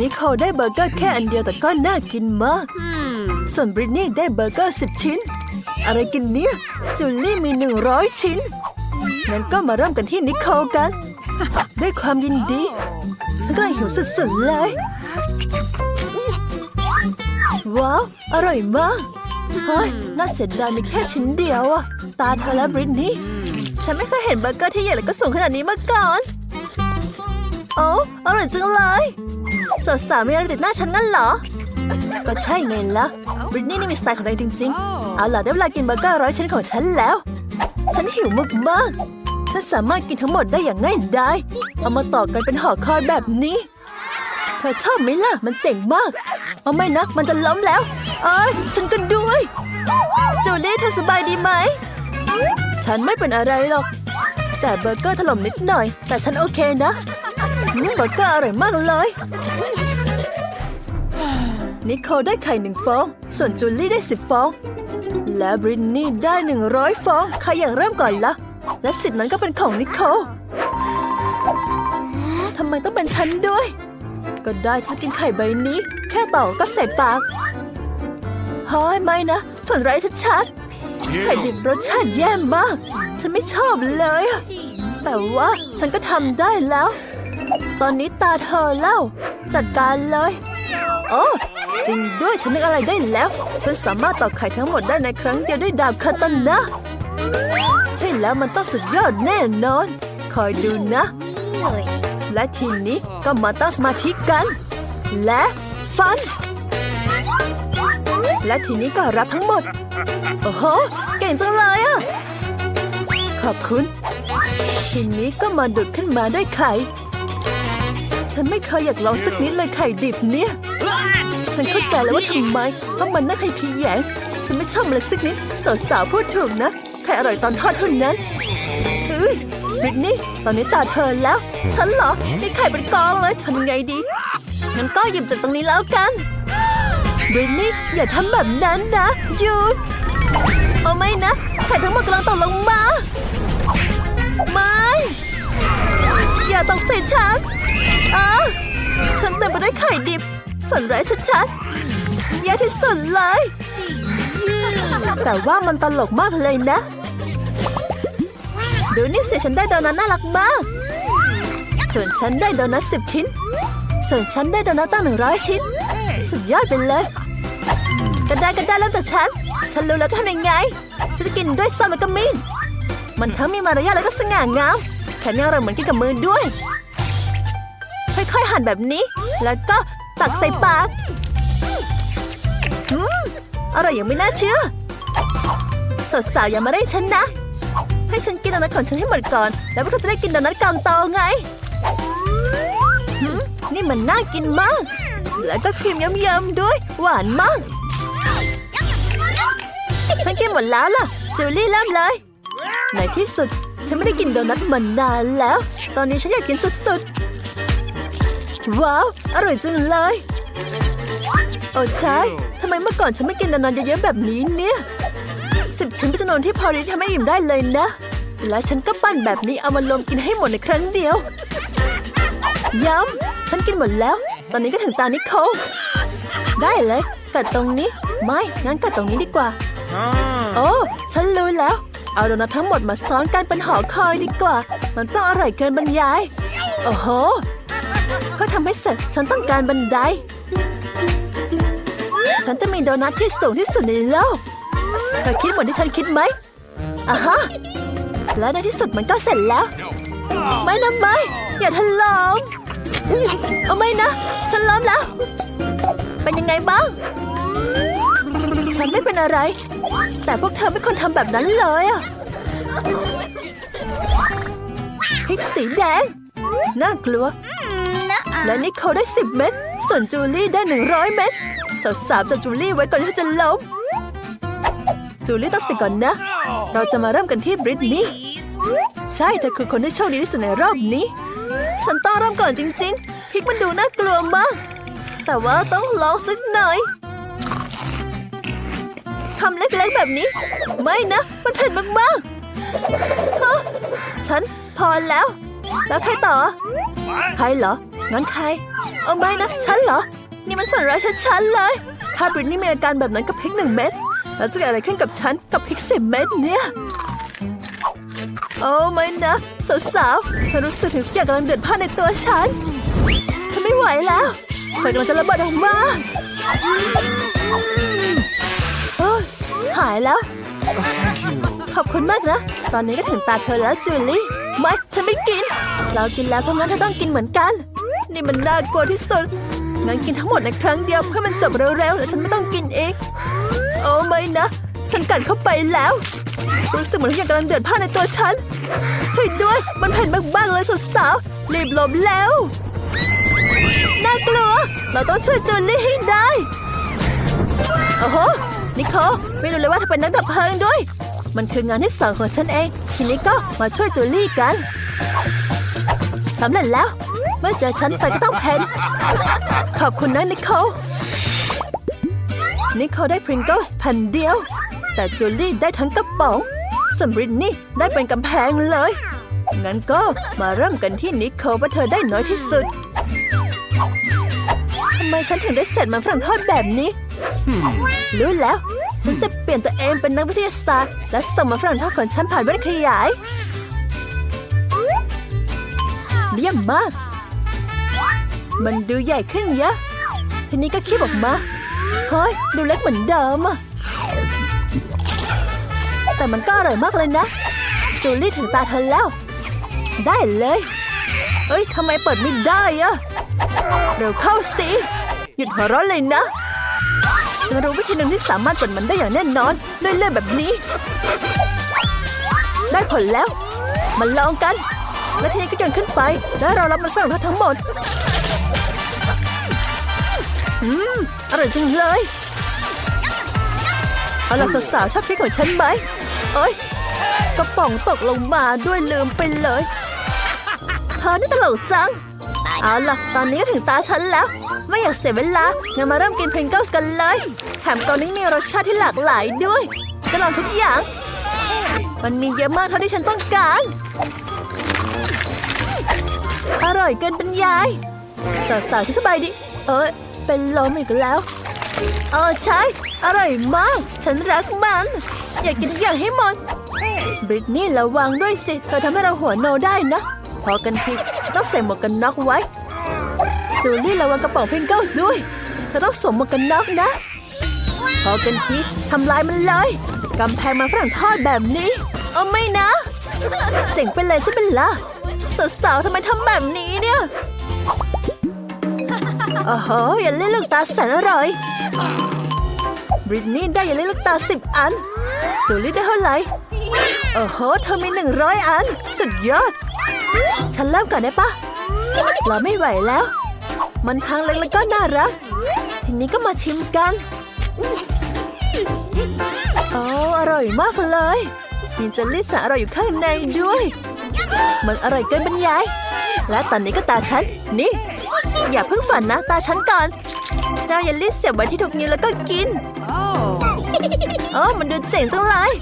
นิโคลได้เบอร์เกอร์แค่อันเดียวแต่ก็น่ากินมาก ส่วนบริตนี่ได้เบอร์เกอร์สิบชิ้น อะไรกินเนี่ย จูลี่มีหนึ่งร้อยชิ้น งั้นก็มาเริ่มกันที่นิโคลกัน ด้วยความยินดีฉันก็เลยหิวสุดๆเลย ว้าว อร่อยมาก เฮ้ย น่าเสียดายมีแค่ชิ้นเดียวอะตาเธอและบริตนี่ฉันไม่เคยเห็นเบอร์เกอร์ที่ใหญ่และก็สูงขนาดนี้มาก่อน โอ้อร่อยจังเลย สาวๆมีอะไรติดหน้าฉันงั้นเหรอ ก็ใช่ไงล่ะบริตนี่นี่มีสไตล์ของตัวเองจริงๆ เอาล่ะได้เวลากินเบอร์เกอร์ร้อยชิ้นของฉันแล้ว ฉันหิวมากๆฉันสามารถกินทั้งหมดได้อย่างง่ายดายเอามาต่อกันเป็นห่อคอยแบบนี้ เธอชอบไหมล่ะ มันเจ๋งมากเอาไม่นะมันจะล้มแล้ว เอ้ยฉันก็ด้วยจูลี่เธอสบายดีไหม ฉันไม่เป็นอะไรหรอก แต่เบอร์เกอร์ถล่มนิดหน่อย แต่ฉันโอเคนะอืม เบอร์เกอร์อร่อยมากเลย นิโคได้ไข่หนึ่งฟอง ส่วนจูลี่ได้สิบฟอง และบรินนี่ได้หนึ่งร้อยฟอง ใครอยากเริ่มก่อนละ่ะ และสิทธิ์นั้นก็เป็นของนิโคลทำไมต้องเป็นฉันด้วย ก็ได้ฉันจะกินไข่ใบนี้ แค่ต่อก็ใส่ปากฮ้ยไม่นะฝันร้ายชัดๆไข่ดิบรสชาติแย่มาก ฉันไม่ชอบเลย แต่ว่าฉันก็ทำได้แล้ว ตอนนี้ตาเธอแล้วจัดการเลย โอ้จริงด้วยฉันนึกอะไรได้แล้ว ฉันสามารถตอกไข่ทั้งหมดได้ในครั้งเดียวด้วยดาบคาตานะ ใช่แล้วมันต้องสุดยอดแน่นอน คอยดูนะ และทีนี้ก็มาตั้งสมาธิกัน และฟัน และทีนี้ก็รับทั้งหมด โอ้โห เก่งจังเลยอะขอบคุณ ทีนี้ก็มาดุดขึ้นมาด้วยไข่ ฉันไม่เคยอยากลองสักนิดเลยไข่ดิบเนี่ย ฉันเข้าใจแล้วว่าทำไมต้องมันน่าใครขยแยงฉันไม่ชอบเลยสักนิดสาวๆพูดถูกนะไข่อร่อยตอนทอดเท่านั้นเฮ้ยบริตนี่ตอนนี้ตาเธอแล้ว ฉันเหรอมีไข่เป็นกองเลยทำยังไงดีงั้นก็หยิบจากตรงนี้แล้วกันบริตนี่อย่าทำแบบนั้นนะหยุดเอาไม่นะไข่ทั้งหมดกำลังตกลงมาไม่อย่าตกใส่ฉัน อ้าฉันเต็มไปด้วยไข่ดิบ ฝันร้ายชัดๆแย่ที่สุดเลย แต่ว่ามันตลกมากเลยนะ ดูนี่สิฉันได้โดนัทน่ารักมาก ส่วนฉันได้โดนัทสิบชิ้น ส่วนฉันได้โดนัทตั้งหนึ่งร้อยชิ้น สุดยอดไปเลยกันได้กันได้เริ่มจากฉัน ฉันรู้แล้วจะทำยังไง ฉันจะกินด้วยซอสแล้วก็มีนมันทั้งมีมารยาทแล้วก็สง่างามแถมยังอร่อยเหมือนกินกับมือด้วย ค่อยๆหั่นแบบนี้ แล้วก็ตักใส่ปากอืมอร่อยอย่างไม่น่าเชื่อสาวๆอย่ามาเร่งฉันนะ ให้ฉันกินโดนัทของฉันให้หมดก่อน แล้วพวกเธอจะได้กินโดนัทกองโตไงหืมนี่มันน่ากินมาก แล้วก็ครีมยิ้มๆด้วย หวานมาก ฉันกินหมดแล้วล่ะจูลี่เริ่มเลย ในที่สุด ฉันไม่ได้กินโดนัทมานานแล้ว ตอนนี้ฉันอยากกินสุดๆ ว้าว อร่อยจังเลย โอ้ใช่ทำไมเมื่อก่อนฉันไม่กินโดนัทเยอะๆแบบนี้เนี่ย สิบชิ้นเป็นจำนวนที่พอที่ทำให้อิ่มได้เลยนะ และฉันก็ปั้นแบบนี้เอามารวมกินให้หมดในครั้งเดียวย้ำฉันกินหมดแล้ว ตอนนี้ก็ถึงตานิโคลได้เลยกัดตรงนี้ ไม่งั้นกัดตรงนี้ดีกว่าโอ้ฉันรู้แล้ว เอาโดนัททั้งหมดมาซ้อนกันเป็นหอคอยดีกว่า มันต้องอร่อยเกินบรรยาย โอ้โห เพื่อทำให้เสร็จ ฉันต้องการบันได ฉันจะมีโดนัทที่สูงที่สุดในโลกเธอคิดเหมือนที่ฉันคิดไหมอะฮะ และในที่สุดมันก็เสร็จแล้ว ไม่นะไม่ อย่าทะลอมเอาไม่นะ ฉันล้มแล้ว เป็นยังไงบ้าง ฉันไม่เป็นอะไร แต่พวกเธอไม่ควรทำแบบนั้นเลยอะพริกสีแดง น่ากลัว และนิโคได้สิบเม็ด ส่วนจูลี่ได้หนึ่งร้อยเม็ดสาวๆจะจูลี่ไว้ก่อนที่จะล้ม จูลี่ต้องสิก่อนนะ เราจะมาเริ่มกันที่บริตนี่ ใช่เธอคือคนที่โชคดีที่สุดในรอบนี้ ฉันต้องเริ่มก่อนจริง ๆพริกมันดูน่ากลัวมาก แต่ว่าต้องลองสักหน่อยทำเล็กๆแบบนี้ ไม่นะ มันเผ็ดมากๆฮะฉันพอแล้ว แล้วใครต่อ ใครเหรอ งั้นใคร เอาไม่นะ ฉันเหรอ นี่มันฝันร้ายชัดๆเลย ถ้าบริตนี่มีอาการแบบนั้นกับพริกหนึ่งเม็ด แล้วจะเกิดอะไรขึ้นกับฉันกับพริกสิบเม็ดเนี่ย โอ้ไม่นะสาวๆฉันรู้สึกถึงอย่างกำลังเดือดพ่านในตัวฉัน ฉันไม่ไหวแล้วไฟกำลังจะระเบิดออกมาเฮ้ยหายแล้ว ขอบคุณมากนะ ตอนนี้ก็ถึงตาเธอแล้วจูลี่ ไม่ ฉันไม่กิน เรากินแล้วก็งั้นเธอต้องกินเหมือนกัน นี่มันน่ากลัวที่สุดงั้นกินทั้งหมดในครั้งเดียวเพื่อมันจบเร็วๆ แล้วฉันไม่ต้องกินอีก โอ้ไม่นะ ฉันกัดเข้าไปแล้ว รู้สึกเหมือนทุกอย่างกำลังเดือดพล่านในตัวฉัน ช่วยด้วย มันเผ็ดมากๆเลยสุดสาว รีบหลบแล้ว น่ากลัว เราต้องช่วยจูลี่ให้ได้ โอ้โห นิโคลไม่รู้เลยว่าเธอเป็นนักดับเพลิงด้วย มันคืองานที่สองของฉันเอง ทีนี้ก็มาช่วยจูลี่กันสำเร็จแล้ว เมื่อเจอฉันไฟก็ต้องเพ้นขอบคุณนะนิโคลนิโคลได้พริงเกิลส์แผ่นเดียว แต่จูลี่ได้ทั้งกระป๋องส่วนบรินนี่ได้เป็นกำแพงเลย งั้นก็มาเริ่มกันที่นิโคลว่าเธอได้น้อยที่สุดทำไมฉันถึงได้เสร็จมันฝรั่งทอดแบบนี้รู้แล้ว ฉันจะเปลี่ยนตัวเองเป็นนักวิทยาศาสตร์ และส่งมันฝรั่งทอดของฉันผ่านแว่นขยายเยี่ยมมาก มันดูใหญ่ขึ้นเยอะทีนี้ก็คีบออกมา เฮ้ย ดูเล็กเหมือนเดิมอะแต่มันก็อร่อยมากเลยนะ จูลี่ถึงตาเธอแล้ว ได้เลย เอ้ยทำไมเปิดไม่ได้อะเร็วเข้าสิ หยุดหัวเราะเลยนะฉันรู้วิธีหนึ่งที่สามารถกดมันได้อย่างแน่นอนด้วยเลื่อยแบบนี้ ได้ผลแล้ว มาลองกัน และทีนี้ก็โยนขึ้นไป แล้วเรารับมันฝรั่งทั้งหมด อืม อร่อยจังเลย เอาล่ะสาวๆชอบพริกของฉันไหมเอ้ย กระป๋องตกลงมาด้วยลืมไปเลยเธอนี่ตลกจัง เอาล่ะ ตอนนี้ก็ถึงตาฉันแล้ว ไม่อยากเสียเวลา งั้นมาเริ่มกินพริงเกิลส์กันเลย แถมตอนนี้มีรสชาติที่หลากหลายด้วยจะลองทุกอย่าง มันมีเยอะมากเท่าที่ฉันต้องการ อร่อยเกินบรรยาย สาวๆฉันสบายดี เอ้ย เป็นลมอีกแล้วเออใช่ อร่อยมาก ฉันรักมัน อยากกินทุกอย่างให้หมดบริตนี่ระวังด้วยสิ เธอทำให้เราหัวโนได้นะ พอกันทีฉันต้องใส่หมวกกันน็อกไว้ จูลี่ระวังกระป๋องพิงเกิลส์ด้วย เธอต้องสวมหมวกกันน็อกนะ พอกันทีทำลายมันเลยกำแพงมาฝรั่งทอดแบบนี้ เอาไม่นะ เจ๋งไปเลยใช่ไหมล่ะสาวๆทำไมทำแบบนี้เนี่ย โอ้โหอย่าเล่นลูกตาแสนอร่อย บริตนี่ได้อย่าเล่นลูกตาสิบอัน จูลี่ได้เท่าไหร่ โอ้โห เธอมีหนึ่งร้อยอัน สุดยอด ฉันเริ่มก่อนได้ปะเราไม่ไหวแล้ว มันทั้งเล็กแล้วก็น่ารัก ทีนี้ก็มาชิมกันโอ้อร่อยมากเลย มีเจลลี่สาอร่อยอยู่ข้างในด้วย มันอร่อยเกินบรรยาย และตอนนี้ก็ตาฉัน นี่ อย่าเพิ่งฝันนะ ตาฉันก่อนเอาเยลลี่เสียบไว้ที่ทุกนิ้วแล้วก็กินโอ้มันดูเจ๋งจังเลย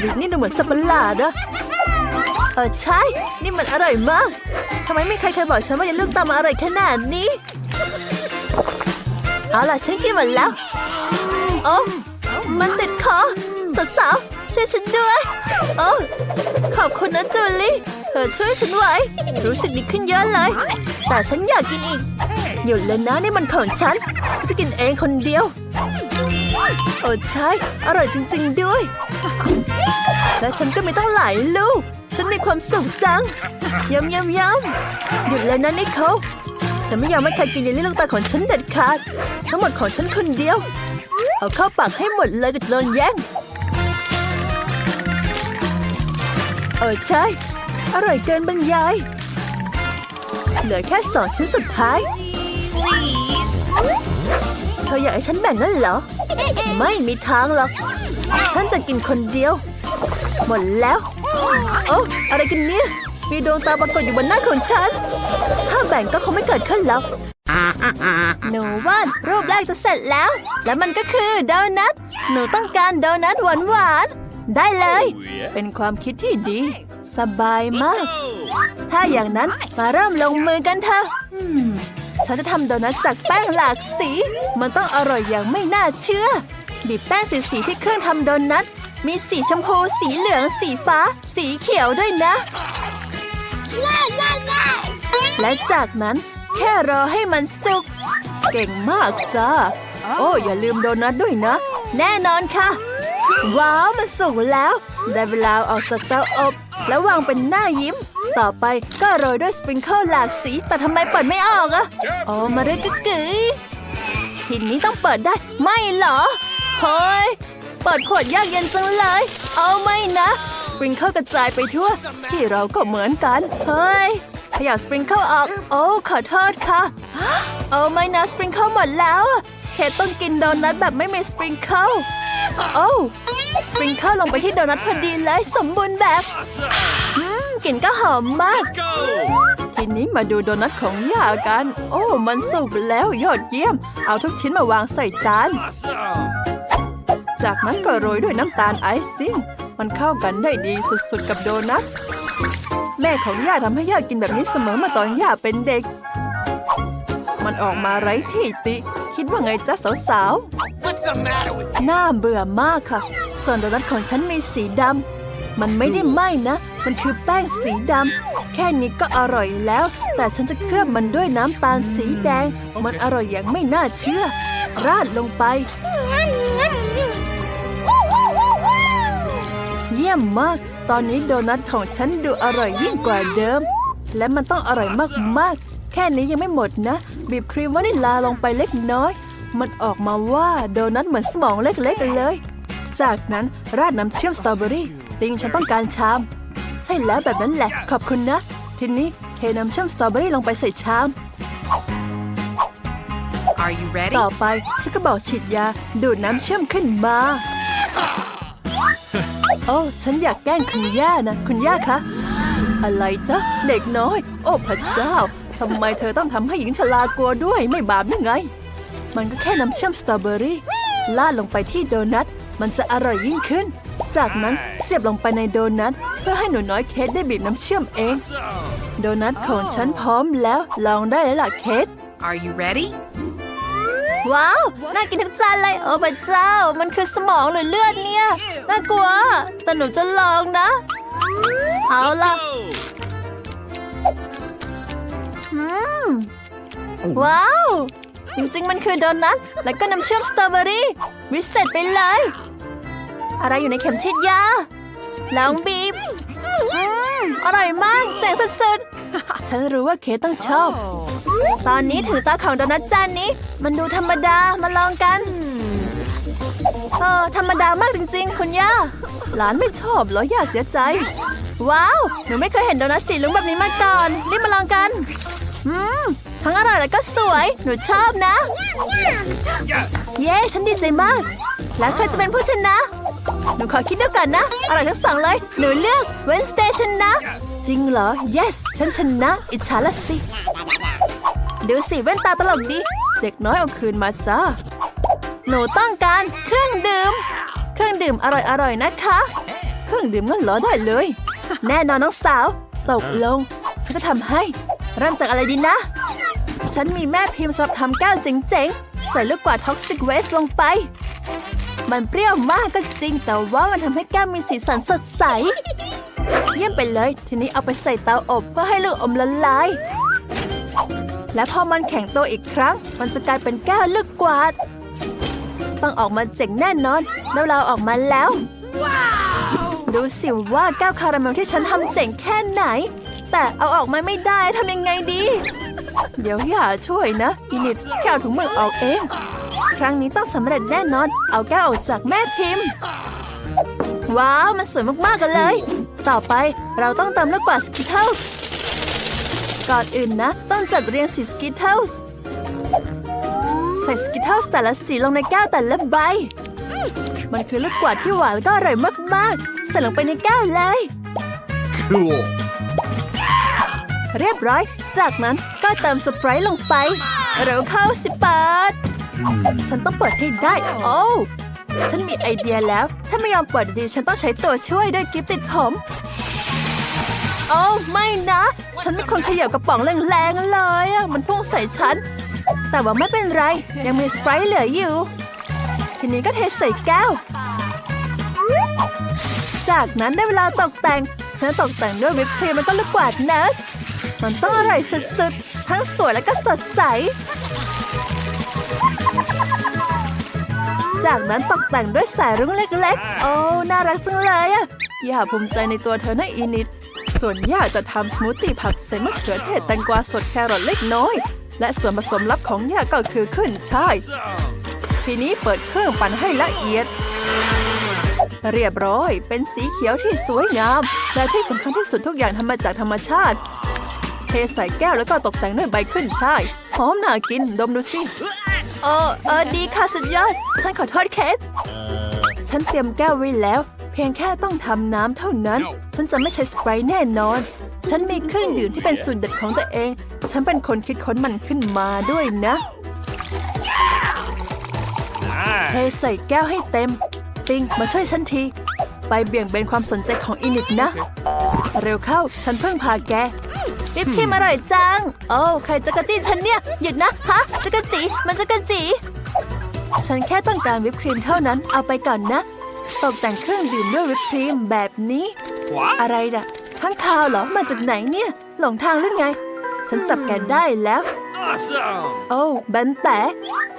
ดินี่ดูเหมือนสับปะหลาดอะเออใช่ นี่มันอร่อยมากทำไมไม่ใครเคยบอกฉันว่าอย่าลูกตามมาอร่อยขนาดนี้ เอาล่ะฉันกินหมดแล้ว โอ้มันติดคอสาวๆช่วยฉันด้วย โอ้ขอบคุณนะจูลี่ เธอช่วยฉันไว้ รู้สึกดีขึ้นเยอะเลย แต่ฉันอยากกินอีกหยุดเลยนะนี่มันของฉันฉันจะกินเองคนเดียว โอ้ใช่ อร่อยจริง ๆ ด้วย และฉันก็มีตั้งหลายลูก ฉันมีความสุขจังยำยำยำหยุดเลยนะนิโคลฉันไม่ยอมให้ใครกินเยลลี่ลูกตาของฉันเด็ดขาด ทั้งหมดของฉันคนเดียว เอาเข้าปากให้หมดเลยก็จะโดนแย่งเออใช่ อร่อยเกินบรรยาย เหลือแค่สองชิ้นสุดท้าย เธออยากให้ฉันแบ่งนั่นเหรอ ไม่มีทางหรอก ฉันจะกินคนเดียว หมดแล้ว โอ้อะไรกันเนี่ย มีดวงตาปรากฏอยู่บนหน้าของฉัน ถ้าแบ่งก็คงไม่เกิดขึ้นหรอกหนูว่ารูปแรกจะเสร็จแล้ว และมันก็คือโดนัท หนูต้องการโดนัทหวานๆ ได้เลย เป็นความคิดที่ดี สบายมาก ถ้าอย่างนั้นมาเริ่มลงมือกันเถอะฉัฉันจะทำโดนัทจากแป้งหลากสี มันต้องอร่อยอย่างไม่น่าเชื่อ บีบแป้งสีสีๆที่เครื่องทำโดนัท มีสีชมพู สีเหลือง สีฟ้า สีเขียวด้วยนะ และจากนั้นแค่รอให้มันสุก เก่งมากจ้า โอ้ อย่าลืมโดนัทด้วยนะ แน่นอนค่ะ ว้าว มันสุกแล้ว ได้เวลาเอาอกจากเตาอบ แล้ววางเป็นหน้ายิ้ม ต่อไปก็โรยด้วยสปริงเกิลหลากสี แต่ทำไมเปิดไม่ออกอะโอ้มาเรกกึ๋ยทีนี้ต้องเปิดได้ ไม่เหรอเฮ้ยเปิดขวดยากเย็นจังเลย เอาไม่นะ สปริงเกิลกระจายไปทั่ว ที่เราก็เหมือนกัน เฮ้ยขยับสปริงเกิลออก โอ้ขอโทษค่ะเอาไม่นะสปริงเกิลหมดแล้ว เคต้องกินโดนัทแบบไม่มีสปริงเกิล โอ้สปริงเกิลลงไปที่โดนัทพอดีเลยสมบูรณ์แบบอืมกลิ่นก็หอมมาก Go! ทีนี้มาดูโดนัทของย่ากัน โอ้ มันสุกแล้วยอดเยี่ยม เอาทุกชิ้นมาวางใส่จาน Awesome! จากนั้นก็โรยด้วยน้ำตาลไอซิ่ง มันเข้ากันได้ดีสุดๆกับโดนัท แม่ของย่าทำให้ย่ากินแบบนี้เสมอมาตอนย่าเป็นเด็ก มันออกมาไร้ที่ติ คิดว่าไงจ๊ะสาว What's the matter with ๆ น่าเบื่อมากค่ะส่วนโดนัทของฉันมีสีดำ มันไม่ได้ไหม้นะ มันคือแป้งสีดำ แค่นี้ก็อร่อยแล้ว แต่ฉันจะเคลือบมันด้วยน้ำตาลสีแดง มันอร่อยอย่างไม่น่าเชื่อ ราดลงไป เยี่ยมมาก ตอนนี้โดนัทของฉันดูอร่อยยิ่งกว่าเดิม และมันต้องอร่อยมากๆ แค่นี้ยังไม่หมดนะ บีบครีมวานิลลาลงไปเล็กน้อย มันออกมาว่าโดนัทเหมือนสมองเล็กๆเลย จากนั้นราดน้ำเชื่อมสตรอเบอรี่ติงฉันต้องการชาม ใช่แล้วแบบนั้นแหละ ขอบคุณนะ ทีนี้เทน้ำเชื่อมสตรอเบอรี่ลงไปใส่ชาม Are you ready? ต่อไปฉันก็บอกฉีดยาดูดน้ำเชื่อมขึ้นมา โอ้ ฉันอยากแกล้งคุณย่านะ คุณย่าคะ อะไรจ๊ะ เด็กน้อย โอ้พระเจ้าทำไมเธอต้องทำให้หญิงชรากลัวด้วยไม่บาปยังไง มันก็แค่น้ำเชื่อมสตรอเบอรี่ลาดลงไปที่โดนัท มันจะอร่อยยิ่งขึ้น จากนั้นเสียบลงไปในโดนัท เพื่อให้หนูน้อยเคสได้บีบน้ำเชื่อมเอง Awesome! โดนัทของฉันพร้อมแล้วลองได้เลยล่ะเคส Are you ready? ว้าว น่ากินทั้งจานเลย โอ้พระเจ้า มันคือสมองหรือเลือดเนี่ย น่ากลัว แต่หนูจะลองนะ เอาล่ะ Go! อืมว้าว จริงๆ มันคือโดนัทแล้วก็น้ำเชื่อมสตรอเบอรี่วิเศษไปเลย อะไรอยู่ในเข็มฉีดยาลองบีบอืมอร่อยมากเจ๋งสุดๆ ฉันรู้ว่าเคต้องชอบ ตอนนี้ถึงตาของโดนัทจานนี้ มันดูธรรมดามาลองกัน เออ ธรรมดามากจริงๆ คุณย่า หลานไม่ชอบเหรอย่าเสียใจ ว้าว หนูไม่เคยเห็นโดนัทสีลุงแบบนี้มาก่อน รีบมาลองกัน อืม ทั้งอร่อยแล้วก็สวย หนูชอบนะ Yes! เย้ฉันดีใจมาก แล้วใครจะเป็นผู้ชนะ หนูขอคิดเดียวกันนะ อร่อยทั้งสองเลย หนูเลือกเวนสเตชนะ จริงเหรอ yes ฉันชนะ อิจฉาละสิดูสิแว่นตาตลกดีเด็กน้อยเอาคืนมาจ้า หนูต้องการเครื่องดื่ม เครื่องดื่มอร่อยๆนะคะ เครื่องดื่มงั้นเหรอได้เลย แน่นอนน้องสาว ตกลงฉันจะทำให้ เริ่มจากอะไรดีนะ ฉันมีแม่พิมพ์สำหรับทำแก้วเจ๋งๆ ใส่ลูกกวาดท็อกซิกเวสลงไป มันเปรี้ยวมากก็จริง แต่ว่ามันทำให้แก้วมีสีสันสดใส เยี่ยมไปเลย ทีนี้เอาไปใส่เตาอบเพื่อให้ลูกอมละลาย และพอมันแข็งตัวอีกครั้ง มันจะกลายเป็นแก้วลูกกวาด ต้องออกมาเจ๋งแน่นอนแล้วเราออกมาแล้ว ดูสิว่าแก้วคาราเมลที่ฉันทำเจ๋งแค่ไหน แต่เอาออกมาไม่ได้ทำยังไงดี เดี๋ยวอย่าช่วยนะอินิดแก้วถุงมือออกเอง ครั้งนี้ต้องสำเร็จแน่นอน เอาแก้วออกจากแม่พิมพ์ ว้าว มันสวยมากๆกันเลย ต่อไปเราต้องเติมลูกกวาดสกิทเทิลส์ก่อนอื่นนะ ต้องจัดเรียงสีสกิทเทิลส์ใส่สกิทเทิลส์แต่ละสีลงในแก้วแต่ละใบ มันคือลูกกวาดที่หวานแล้วก็อร่อยมากๆ ใส่ลงไปในแก้วเลย Cool! เรียบร้อย จากนั้นก็เติมสไปรท์ลงไป เร็วเข้าสิเปิด ฉันต้องเปิดให้ได้ โอ้วฉันมีไอเดียแล้ว ถ้าไม่ยอมเปิดดีๆฉันต้องใช้ตัวช่วยด้วยกิฟติดผม โอ้ไม่นะ ฉันไม่คนเขย่ากระป๋องแรงๆเลยอะมันพุ่งใส่ฉัน แต่ว่าไม่เป็นไร ยังมีสไปร์เหลืออยู่ ทีนี้ก็เทใส่แก้ว จากนั้นได้เวลาตกแต่ง ฉันตกแต่งด้วยวิปครีมแล้วก็ลูกกวาดเนส มันต้องอร่อยสุดๆ ทั้งสวยและก็สดใส จากนั้นตกแต่งด้วยสายรุ้งเล็กๆ โอ้ น่ารักจังเลยอะอย่าภูมิใจในตัวเธอนะอีนิด ส่วนย่าจะทำสมูทตี้ผักใส่มะเขือเทศแตงกวาสดแครอทเล็กน้อย และส่วนผสมลับของย่าก็คือขึ้นช่ายทีนี้เปิดเครื่องปั่นให้ละเอียดเรียบร้อย เป็นสีเขียวที่สวยงาม และที่สำคัญที่สุดทุกอย่างทำมาจากธรรมชาติ เทใส่แก้วแล้วก็ตกแต่งด้วยใบขึ้นช่ายหอมน่ากินดมดูสิเออเออดีค่ะสุดยอด ฉันขอโทษเคสฉันเตรียมแก้วไว้แล้ว เพียงแค่ต้องทำน้ำเท่านั้น ฉันจะไม่ใช้สไปร์แน่นอน ฉันมีเครื่องดื่มที่เป็นสูตรเด็ดของตัวเอง ฉันเป็นคนคิดค้นมันขึ้นมาด้วยนะเทใส่แก้วให้เต็ม ติงมาช่วยฉันที ไปเบี่ยงเบนความสนใจของอินิดนะ เร็วเข้า ฉันเพิ่งพาแก วิปครีมอร่อยจัง โอ้ใครจะกระจี้ฉันเนี่ย หยุดนะ ฮะจะกระจีมันจะกระจีฉันแค่ต้องการวิปครีมเท่านั้น เอาไปก่อนนะ ตกแต่งเครื่องดื่มด้วยวิปครีมแบบนี้ What? อะไรน่ะข้างคาวเหรอ มาจากไหนเนี่ย หลงทางหรือไง ฉันจับแกได้แล้ว Awesome! โอ้แบนแต่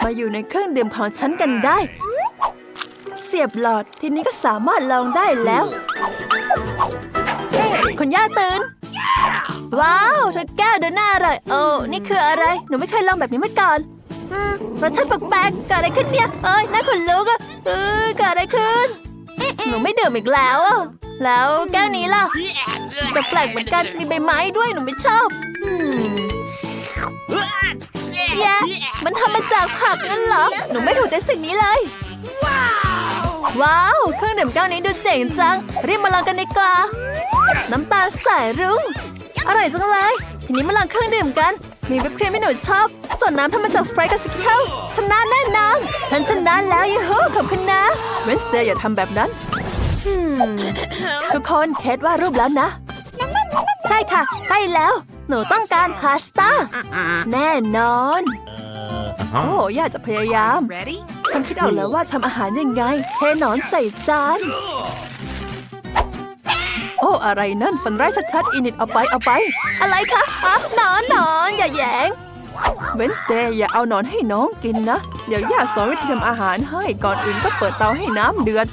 มาอยู่ในเครื่องดื่มของฉันกันได้ เสียบหลอด ทีนี้ก็สามารถลองได้แล้ว คุณย่าตื่น ว้าวเธอแก้วเดินหน้าอร่อยโอ้นี่คืออะไร หนูไม่เคยลองแบบนี้มาก่อนอืมรสชาติแปลกๆเกิดอะไรขึ้นเนี่ยเอ้ยน่าขนลุกอะเออเกิดอะไรขึ้น หนูไม่ดื่มอีกแล้วอะแล้วแก้วนี้ล่ะแปลกๆเหมือนกันมีใบไม้ด้วยหนูไม่ชอบแย่มันทำมาจากผักนั่นเหรอ หนูไม่ถูกใจสิ่งนี้เลย ว้าว เครื่องดื่มแก้วนี้ดูเจ๋งจัง รีบมาลองกันดีกว่า น้ำตาลสายรุ้ง อร่อยจังเลยทีนี้มาลองเครื่องดื่มกัน มีวิปครีมที่หนูชอบ ส่วนน้ำทำมาจากสไปร์กับสกิทเทิลชนะแน่นอนฉันชนะแล้วยูฮูขอบคุณนะเวนสเดย์อย่าทำแบบนั้นทุกคนเคสว่าดรูปแล้วนะ ใช่ค่ะใกล้แล้ว หนูต้องการพาสต้า แน่นอน โอ้อยากจะพยายาม Ready? ฉันคิดออกแล้วว่าทำอาหารยังไงเทหนอนใส่จาน โอ้ อะไรนั่นฟันไร้ชัดๆ อินิดเอาไปเอาไป อะไรคะอะหนอนหนอนอย่าแหยงเวนสเดย์อย่าเอาหนอนให้น้องกินนะ เดี๋ยวย่าสอนวิธีทำอาหารให้ก่อนอื่นก็เปิดเตาให้น้ำเดือด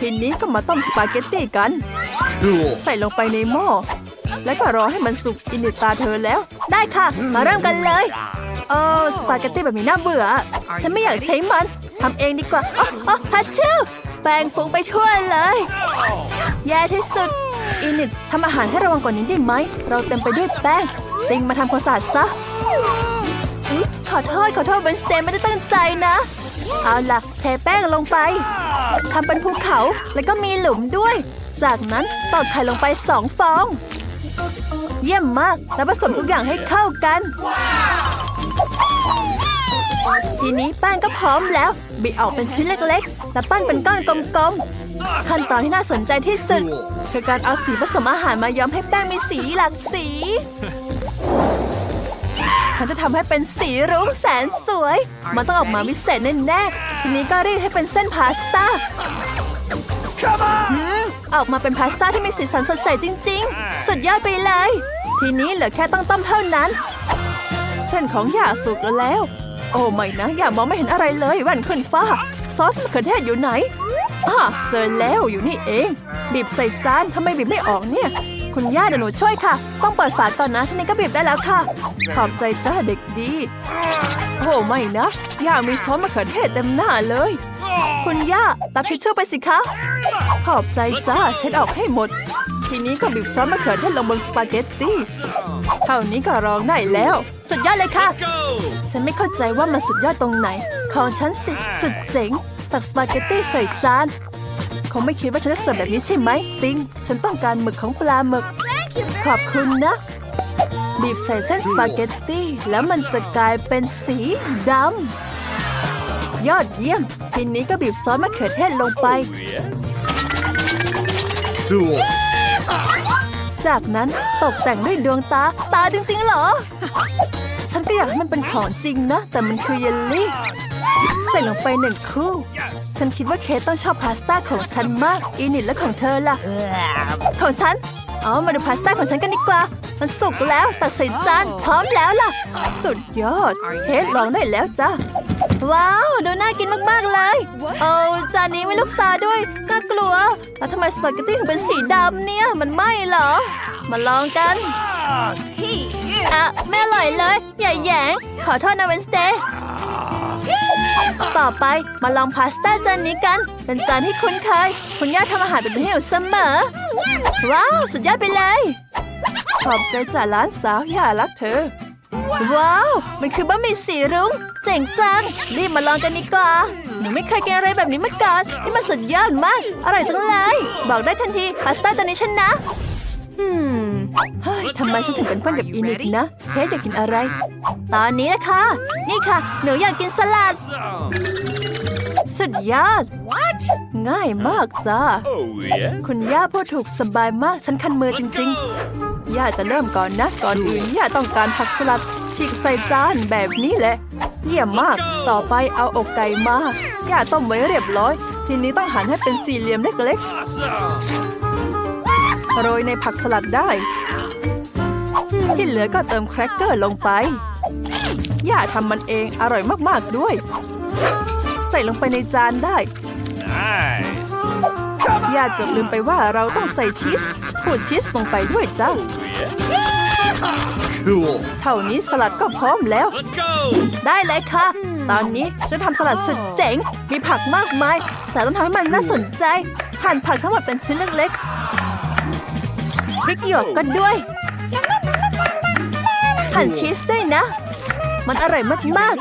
ทีนี้ก็มาต้มสปาเกตตี้กัน Cool. ใส่ลงไปในหม้อแล้วก็รอให้มันสุกอินิดตาเธอแล้ว ได้ค่ะ มาเริ่มกันเลยเออสปาเกตตี้แบบนี้น่าเบื่อ ฉันไม่อยากใช้มันทำเองดีกว่าอ๋ออ๋อฮัชชิวแป้งฟุ้งไปทั่วเลย แย่ที่สุด อินิดทำอาหารให้ระวังกว่านี้ได้ไหม เราเต็มไปด้วยแป้ง ติงมาทำความสะอาดซะอุ๊ขอโทษ ขอโทษเบนสเตย์ไม่ได้ตั้งใจนะ เอาล่ะเทแป้งลงไปทำเป็นภูเขาแล้วก็มีหลุมด้วย จากนั้นตอกไข่ลงไปสองฟอง เยี่ยมมาก แล้วผสมทุกอย่างให้เข้ากัน ทีนี้แป้งก็พร้อมแล้ว บิดออกเป็นชิ้นเล็กๆ แล้วปั้นเป็นก้อนกลมๆ ขั้นตอนที่น่าสนใจที่สุดคือการเอาสีผสมอาหารมาย้อมให้แป้งมีสีหลากสี ฉันจะทำให้เป็นสีรุ้งแสนสวย มันต้องออกมาวิเศษแน่ๆ ทีนี้ก็รีดให้เป็นเส้นพาสต้า Come on! อืมออกมาเป็นพาสต้าที่มีสีสันสดใสจริง ๆ สุดยอดไปเลย ทีนี้เหลือแค่ต้องต้มเท่านั้น เส้นของหย่าสุกแล้ว โอ้ไม่นะ อย่ามองไม่เห็นอะไรเลยแว่นขึ้นฟ้า ซอสมะเขือเทศอยู่ไหนอ่าเจอแล้วอยู่นี่เอง บีบใส่จานทำไมบีบไม่ออกเนี่ย คุณย่าเดี๋ยวหนูช่วยค่ะ ต้องเปิดฝาก่อนนะทีนี้ก็บีบได้แล้วค่ะ ขอบใจจ้าเด็กดี โอ้ไม่นะ ย่ามีซอสมะเขือเทศเต็มหน้าเลย คุณย่าตัดทิชชู่ไปสิคะ ขอบใจจ้าเช็ดออกให้หมดทีนี้ก็บีบซอสมะเขือเทศลงบนสปาเกตตี้เท่านี้ก็รองได้แล้ว สุดยอดเลยค่ะ Go! ฉันไม่เข้าใจว่ามันสุดยอดตรงไหน ของฉันสิสุดเจ๋ง ตักสปาเกตตี้ใส่จานคงไม่คิดว่าฉันจะเสิร์ฟแบบนี้ใช่ไหมติง ฉันต้องการหมึกของปลาหมึก ขอบคุณนะ บีบใส่เส้นสปาเกตตี้แล้วมันจะกลายเป็นสีดำยอดเยี่ยม ทีนี้ก็บีบซอสมะเขือเทศลงไป Cool. จากนั้นตกแต่งด้วยดวงตาตาจริงๆเหรอ ฉันก็อยากให้มันเป็นของจริงนะ แต่มันคือเยลลี่ ใส่ลงไปหนึ่งคู่ ฉันคิดว่าเคสต้องชอบพาสต้าของฉันมาก อีนิดและของเธอล่ะ ของฉันเอมาดูพาสต้าของฉันกันดีกว่า มันสุกแล้วตักใส่จานพร้อมแล้วล่ะ สุดยอดเคสลองได้แล้วจ้า ว้าว ดูน่ากินมากๆเลย เอาจานนี้ไม่ลูกตาด้วยน่ากลัวแล้วทำไมสปาเกตตี้ถึงเป็นสีดำเนี่ย มันไหม้เหรอ มาลองกันอะไม่อร่อยเลย อย่าแยง ขอโทษนะเวนสเตย์ต่อไปมาลองพาสต้าจานนี้กัน เป็นจานที่คุ้นเคย คุณย่าทำอาหารแบบนี้ให้หนูเสมอ ว้าว สุดยอดไปเลย ขอบใจจากร้านสาวอย่ารักเธอ ว้าว มันคือบะหมี่สีรุ้ง เจ๋งจัง รีบมาลองกันดีกว่าหนูไม่เคยกินอะไรแบบนี้มาก่อนนี่มันสุดยอดมาก อร่อยจังเลย บอกได้ทันทีพาสต้าจานนี้ฉันนะเฮ้ยทำไมฉันถึงเป็นเพื่อนกับอีนิกนะเฮ้ยอยากกินอะไร ตอนนี้นะคะ นี่ค่ะ หนูอยากกินสลัด Awesome. สุดยอด ง่ายมากจ้า Oh, yes. คุณย่าพูดถูกสบายมาก ฉันคันมือจ Let's ริง go. ๆ ย่าจะเริ่มก่อนนะ ก่อนอื่นย่าต้องการผักสลัดฉีกใส่จานแบบนี้แหละ เยี่ยมมาก ต่อไปเอาอกไก่มาย่าต้มไว้เรียบร้อย ทีนี้ต้องหั่นให้เป็นสี่เหลี่ยมเล็ก Awesome. ๆโรยในผักสลัดได้ ที่เหลือก็เติมแครกเกอร์ลงไป ย่าทำมันเองอร่อยมากๆด้วย ใส่ลงไปในจานได้ Nice. ย่าเกือบลืมไปว่าเราต้องใส่ชีสขูดชีสลงไปด้วยจ้า Cool. เท่านี้สลัดก็พร้อมแล้ว Let's go. ได้เลยค่ะ ตอนนี้ฉันทำสลัดสุดเจ๋ง มีผักมากมาย แต่ต้องทำให้มันน่าสนใจ หั่นผักทั้งหมดเป็นชิ้นเล็กๆพริกหยวกก็ด้วย หั่นชีสด้วยนะ มันอร่อยมาก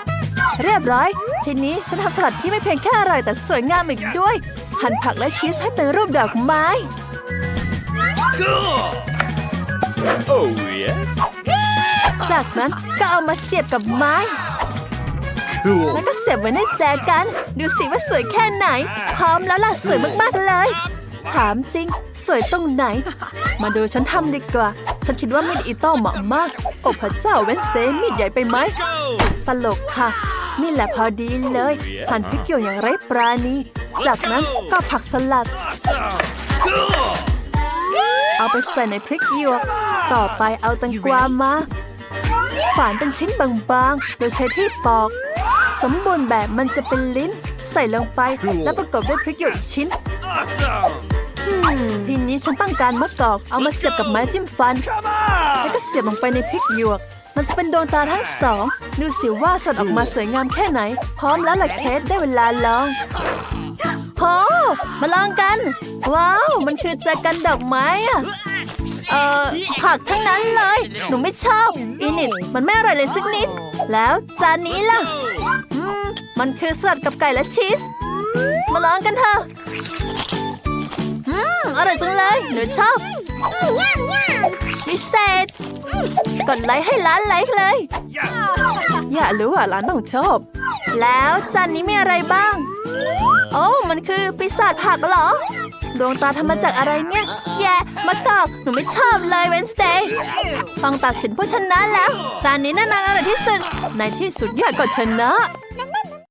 ๆ เรียบร้อย ทีนี้ฉันทำสลัดที่ไม่เพียงแค่อร่อยแต่สวยงามอีกด้วย หั่นผักและชีสให้เป็นรูปดอกไม้ Cool. Oh, yes. จากนั้นก็เอามาเสียบกับไม้ Cool. แล้วก็เสียบไว้ในแจกัน ดูสิว่าสวยแค่ไหน พร้อมแล้วล่ะสวยมากๆเลย ถามจริง สวยตรงไหน มาดูฉันทำดีกว่า ฉันคิดว่ามีดอิโต้เหมาะมาก โอ้พระเจ้าเวนสเตย์มีดใหญ่ไปไหม Go. ตลกค่ะ นี่แหละพอดีเลยหั่นพริกหยวกอย่างไร้ปราณี จากนั้นก็ผักสลัด Awesome. Cool. เอาไปใส่ในพริกหยวก ต่อไปเอาแตังกวามา ฝานเป็นชิ้นบางๆ โดยใช้ที่ปอก สมบูรณ์แบบมันจะเป็นลิ้น ใส่ลงไปแล้วประกอบด้วยพริกหยวกอีกชิ้น Awesome. ทีนี้ฉันต้องการมะกอกเอามาเสียบกับไม้จิ้มฟัน Come แล้ว on. ก็เสียบลงไปในพริกหยวก มันจะเป็นดวงตาทั้งสอง ดูสิว่าสดออกมาสวยงามแค่ไหน พร้อมแล้วล่ะเคสได้เวลาลองโอ้ มาลองกัน ว้าว มันคือแจกันดอกไม้อะเอ่อผักทั้งนั้นเลย หนูไม่ชอบอีนิดมันไม่อร่อยเลยสักนิด แล้วจานนี้ล่ะ อืม มันคือสลัดกับไก่และชีส มาลองกันเถอะ อืม อร่อยจังเลย หนูชอบพิเศษกดไลค์ให้ร้านไลค์เลย อย่ารู้ว่าร้านต้องชอบ แล้วจานนี้มีอะไรบ้าง โอ้ มันคือปีศาจผักเหรอ ดวงตาทำมาจากอะไรเนี่ย แย่ มากอบ หนูไม่ชอบเลยเวนสเตย์ต้องตัดสินผู้ชนะแล้ว จานนี้น่านานอร่อยที่สุด ในที่สุดยอดก็ชนะ